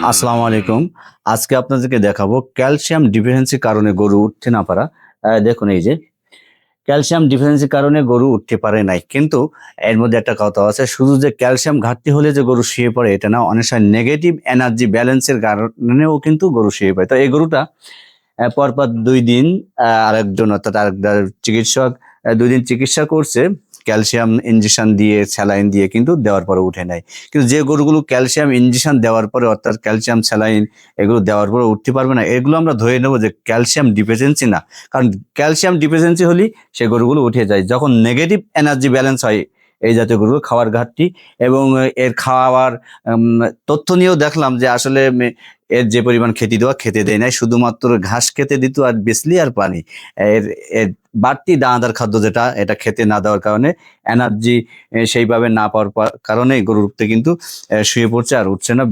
আসসালামু আলাইকুম আজকে আপনাদেরকে দেখাবো ক্যালসিয়াম ডিফিসিয়েন্সির কারণে গরু উঠতে না পারা। দেখুন এই যে, ক্যালসিয়াম ডিফিসিয়েন্সির কারণে গরু উঠতে পারে নাই। কিন্তু এর মধ্যে একটা কথা আছে, শুধু যে ক্যালসিয়াম ঘাটতি হলে যে গরু শুয়ে পড়ে, এটা না অনেক সময় নেগেটিভ এনার্জি ব্যালেন্সের কারণেও কিন্তু গরু শুয়ে পড়ে। তো এই গরুটা পরপর দুই দিন আরেকজন অর্থাৎ আরেক চিকিৎসক আহ, দুই দিন চিকিৎসা করছে ক্যালসিয়াম ইঞ্জেকশন দিয়ে স্যালাইন দিয়ে কিন্তু দেওয়ার পরে উঠে নেয় কিন্তু যে গরুগুলো ক্যালসিয়াম ইঞ্জেকশন দেওয়ার পরে অর্থাৎ ক্যালসিয়াম স্যালাইন এগুলো দেওয়ার পরে উঠতে পারবে না এগুলো আমরা ধরে নেব যে ক্যালসিয়াম ডিফিসিয়েন্সি না। কারণ ক্যালসিয়াম ডিফিসিয়েন্সি হলেই সে গরুগুলো উঠে যায়। যখন নেগেটিভ এনার্জি ব্যালেন্স হয় এই জাতীয় গরুর খাওয়ার ঘাটতি এবং এর খাওয়ার তথ্য নিয়েও দেখলাম যে আসলে এর যে পরিমাণ খেতে দেওয়া খেতে দেয় নাই শুধুমাত্র ঘাস খেতে দিত আর বিসলি আর পানি। এর এর বাড়তি দানাদার খাদ্য যেটা, এটা খেতে না দেওয়ার কারণে এনার্জি সেইভাবে না পাওয়ার কারণে গরুর উঠতে কিন্তু শুয়ে পড়ছে আর উঠছে না।